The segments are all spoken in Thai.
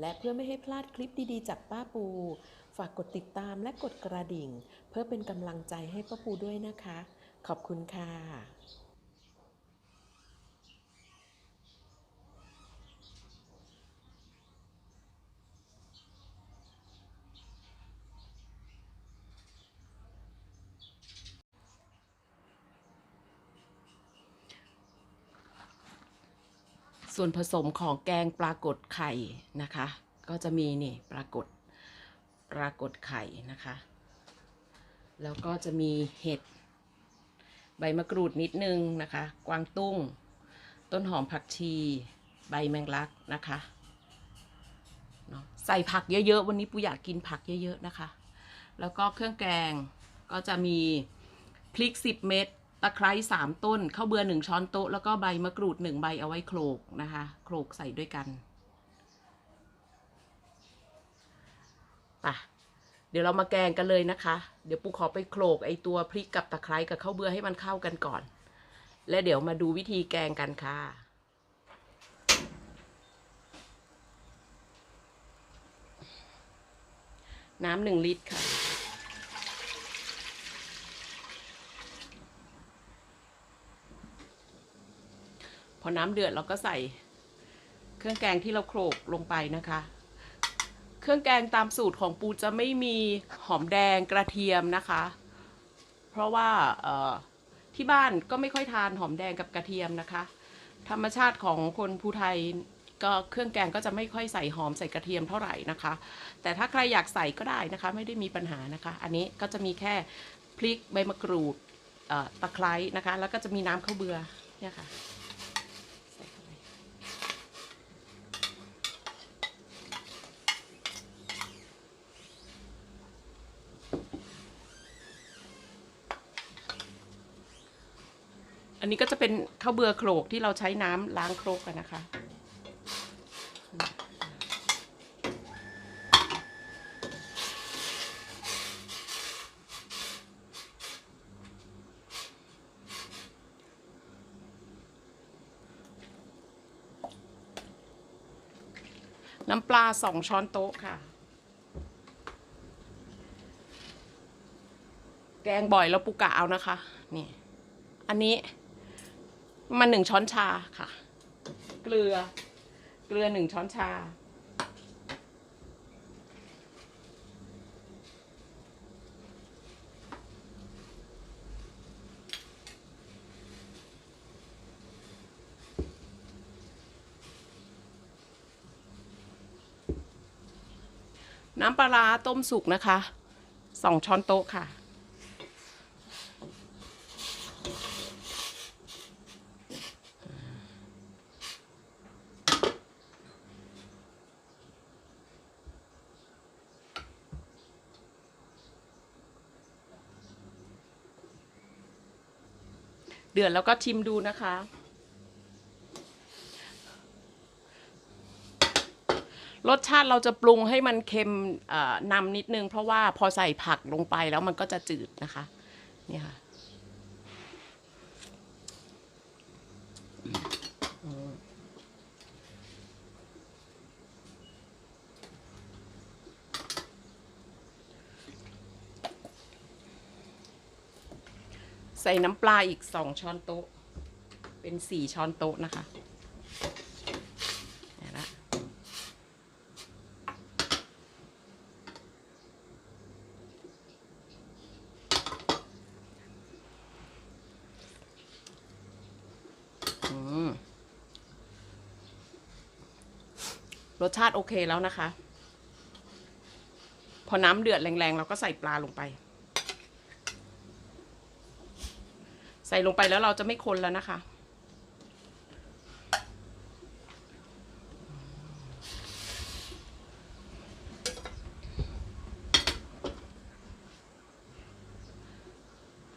และเพื่อไม่ให้พลาดคลิปดีๆ จากป้าปู ฝากกดติดตามและกดกระดิ่ง เพื่อเป็นกำลังใจให้ป้าปูด้วยนะคะ ขอบคุณค่ะ ส่วนผสมของแกงปลากดไข่นะคะ ก็จะมีนี่ปลากดปลากดไข่นะคะ แล้วก็จะมีเห็ด ใบมะกรูดนิดนึงนะคะ กวางตุ้ง ต้นหอมผักชี ใบแมงลักนะคะเนาะใส่ผักเยอะๆ วันนี้ปูอยากกินผักเยอะๆนะคะ แล้วก็เครื่องแกงก็จะมีพริก 10 เม็ด ตะไคร้3ต้นข้าวเบือ1ช้อนโต๊ะแล้วก็ใบมะกรูด1ใบเอาไว้โขลกนะคะโขลกใส่ด้วยกันป่ะเดี๋ยวเรามาแกงกันเลยนะคะ เดี๋ยวปูขอไปโขลกไอตัวพริกกับตะไคร้กับข้าวเบือให้มันเข้ากันก่อน และเดี๋ยวมาดูวิธีแกงกันค่ะน้ำหนึ่งลิตรค่ะ พอน้ำเดือดเราก็ใส่เครื่องแกงที่เราโขลกลงไปนะคะ เครื่องแกงตามสูตรของปูจะไม่มีหอมแดงกระเทียมนะคะ เพราะว่าที่บ้านก็ไม่ค่อยทานหอมแดงกับกระเทียมนะคะ ธรรมชาติของคนภูไทยก็เครื่องแกงก็จะไม่ค่อยใส่หอมใส่กระเทียมเท่าไหร่นะคะ แต่ถ้าใครอยากใส่ก็ได้นะคะ ไม่ได้มีปัญหานะคะ อันนี้ก็จะมีแค่พริกใบมะกรูดตะไคร้นะคะ แล้วก็จะมีน้ำข้าวเบือเนี่ยค่ะใส่เข้าไป อั นนี้ก็จะเป็นข้าวเบือโขลกที่เราใช้น้ำล้างโครกกันนะคะ น้ำปลาสองช้อนโต๊ะค่ะ แกงบ่อยแล้วปุกะเอานะคะ นี่อันนี้ มันหนึ่งช้อนชาค่ะ เกลือ เกลือหนึ่งช้อนชา น้ำปลาร้าต้มสุกนะคะสองช้อนโต๊ะค่ะ เดือดแล้วก็ชิมดูนะคะ รสชาติเราจะปรุงให้มันเค็มนำนิดนึง เพราะว่าพอใส่ผักลงไปแล้วมันก็จะจืดนะคะ นี่ค่ะ ใส่น้ำปลาอีกสองช้อนโต๊ะ เป็นสี่ช้อนโต๊ะนะคะนี่ละรสชาติโอเคแล้วนะคะ พอน้ำเดือดแรงๆ เราก็ใส่ปลาลงไป ใส่ลงไปแล้วเราจะไม่คนแล้วนะคะ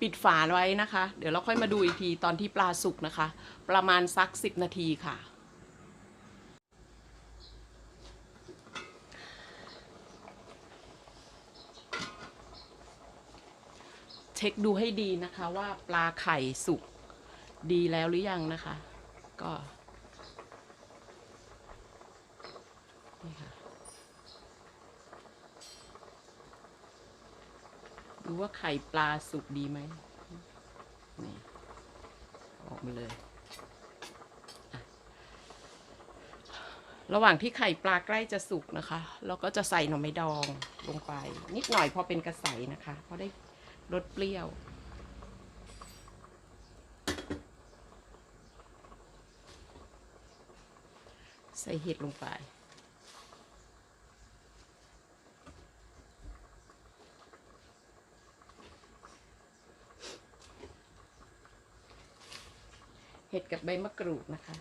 ปิดฝาไว้นะคะ เดี๋ยวเราค่อยมาดูอีกทีตอนที่ปลาสุกนะคะ ประมาณสักสิบนาทีค่ะ ช็คดูให้ดีนะคะว่าปลาไข่สุกดีแล้วหรือยังนะคะ ก็นี่ค่ะดูว่าไข่ปลาสุกดีไหมนี่ออกมาเลยระหว่างที่ไข่ปลาใกล้จะสุกนะคะ เราก็จะใส่หน่อไม้ดองลงไป นิดหน่อยพอเป็นกระใสนะคะพอได้ รสเปรี้ยว ใส่เห็ดลงไป เห็ดกับใบมะกรูดนะคะ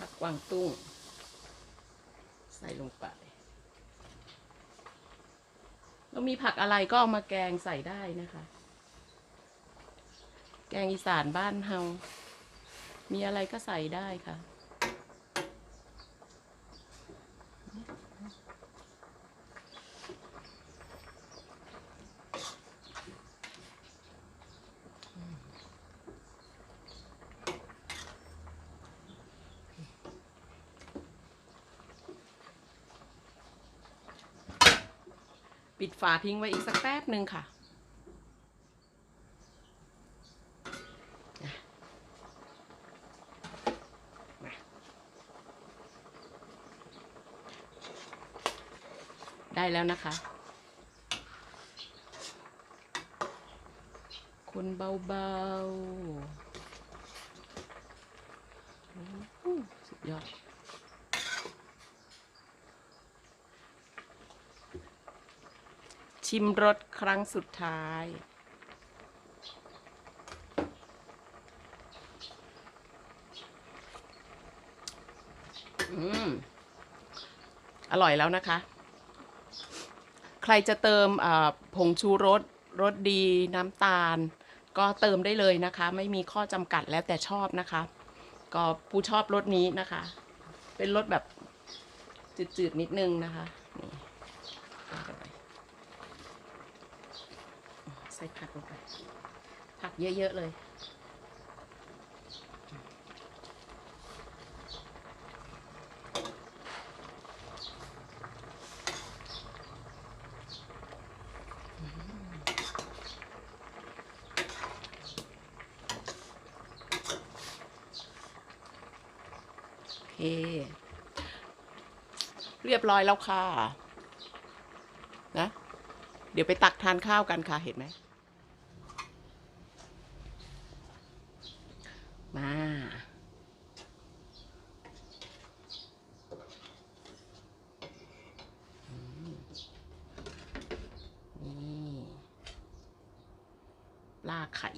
ผั กวางตุ้ง ใส่ลงไป เรามีผักอะไรก็เอามาแกงใส่ได้นะคะ แกงอีสานบ้านเฮา มีอะไรก็ใส่ได้ค่ะ ปิดฝาทิ้งไว้อีกสักแป๊บหนึ่งค่ะ ได้แล้วนะคะ คนเบาๆโอ้โหสุดยอด ชิมรสครั้งสุดท้าย อืม อร่อยแล้วนะคะ ใครจะเติมผงชูรสรสดีน้ำตาล ก็เติมได้เลยนะคะ ไม่มีข้อจำกัดแล้วแต่ชอบนะคะ ก็ผู้ชอบรสนี้นะคะ เป็นรสแบบจืดๆนิดนึงนะคะนี่ใส่เข้าไปใส่ผักลงไป ผักเยอะๆเลย โอเค เรียบร้อยแล้วค่ะนะเดี๋ยวไปตักทานข้าวกันค่ะ เห็นไหม มา อืมนี่ป ล่าไข่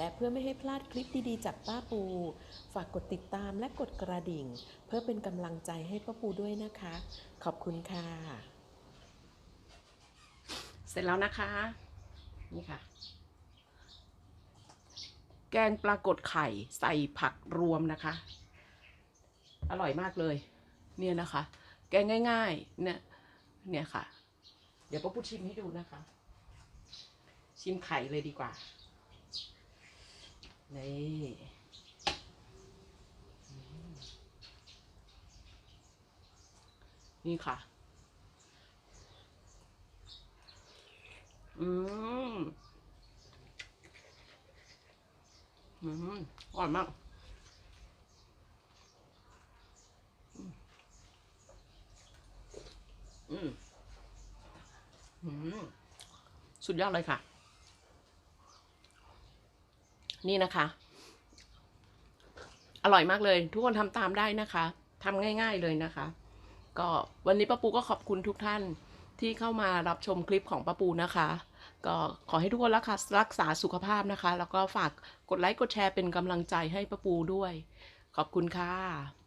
และเพื่อไม่ให้พลาดคลิปดีๆ จากป้าปู ฝากกดติดตามและกดกระดิ่ง เพื่อเป็นกำลังใจให้ป้าปูด้วยนะคะ ขอบคุณค่ะ เสร็จแล้วนะคะ นี่ค่ะ แกงปลากดไข่ใส่ผักรวมนะคะ อร่อยมากเลย เนี่ยนะคะ แกงง่ายๆ เนี่ย เนี่ยค่ะ เดี๋ยวป้าพูชิมให้ดูนะคะ ชิมไข่เลยดีกว่า นี่นี่ค่ะ อืม อืมอร่อยมากอืม อืม สุดยอดเลยค่ะ นี่นะคะ อร่อยมากเลย ทุกคนทำตามได้นะคะทำง่าย ๆเลยนะคะ ก็วันนี้ป้าปูก็ขอบคุณทุกท่านที่เข้ามารับชมคลิปของป้าปูนะคะ ก็ขอให้ทุกคนรักษารักษาสุขภาพนะคะ แล้วก็ฝากกดไลค์กดแชร์เป็นกำลังใจให้ป้าปูด้วย ขอบคุณค่ะ